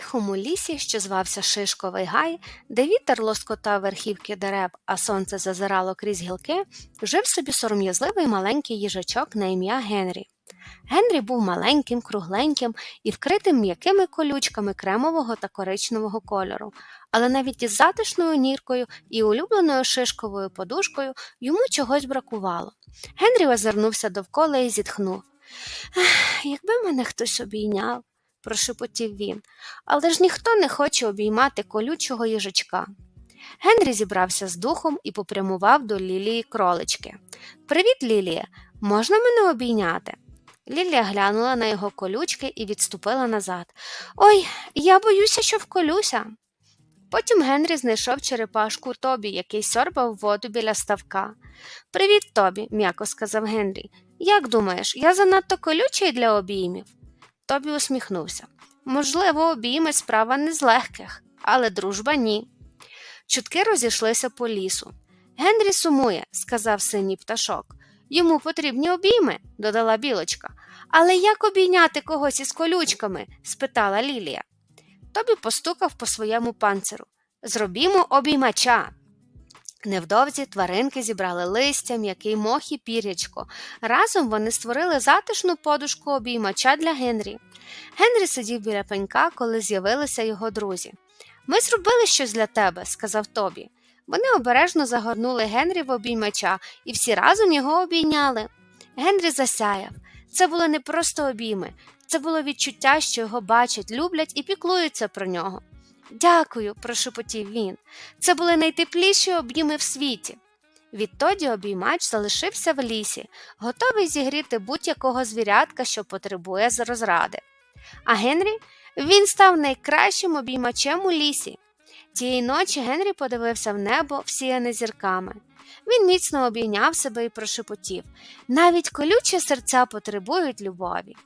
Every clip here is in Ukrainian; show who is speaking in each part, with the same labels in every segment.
Speaker 1: тихому лісі, що звався Шишковий гай, де вітер лоскотав верхівки дерев, а сонце зазирало крізь гілки, жив собі сором'язливий маленький їжачок на ім'я Генрі. Генрі був маленьким, кругленьким і вкритим м'якими колючками кремового та коричневого кольору, але навіть із затишною ніркою і улюбленою шишковою подушкою йому чогось бракувало. Генрі озирнувся довкола і зітхнув. «Ех, Якби мене хтось обійняв, прошепотів він, але ж ніхто не хоче обіймати колючого їжачка. Генрі зібрався з духом і попрямував до Лілії кролички. Привіт, Лілія, можна мене обійняти? Лілія глянула на його колючки і відступила назад. Ой, я боюся, що вколюся. Потім Генрі знайшов черепашку Тобі, який сьорбав воду біля ставка. Привіт, Тобі, м'яко сказав Генрі. Як думаєш, я занадто колючий для обіймів? Тобі усміхнувся. Можливо, обійми справа не з легких, але дружба ні. Чутки розійшлися по лісу. Генрі сумує, сказав синій пташок. Йому потрібні обійми, додала білочка. Але як обійняти когось із колючками? спитала Лілія. Тобі постукав по своєму панциру. Зробімо обіймача. Невдовзі тваринки зібрали листя, м'який мох і пірячко. Разом вони створили затишну подушку обіймача для Генрі. Генрі сидів біля пенька, коли з'явилися його друзі. Ми зробили щось для тебе, сказав Тобі. Вони обережно загорнули Генрі в обіймача і всі разом його обійняли. Генрі засяяв. Це були не просто обійми, це було відчуття, що його бачать, люблять і піклуються про нього. Дякую, прошепотів він. Це були найтепліші обійми в світі. Відтоді обіймач залишився в лісі, готовий зігріти будь-якого звірятка, що потребує з розради. А Генрі він став найкращим обіймачем у лісі. Тієї ночі Генрі подивився в небо, всіяне зірками. Він міцно обійняв себе і прошепотів навіть колючі серця потребують любові.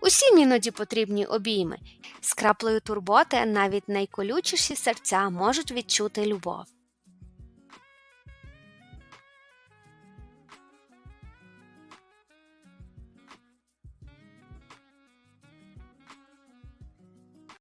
Speaker 1: Усім іноді потрібні обійми. З краплею турботи навіть найколючіші серця можуть відчути любов.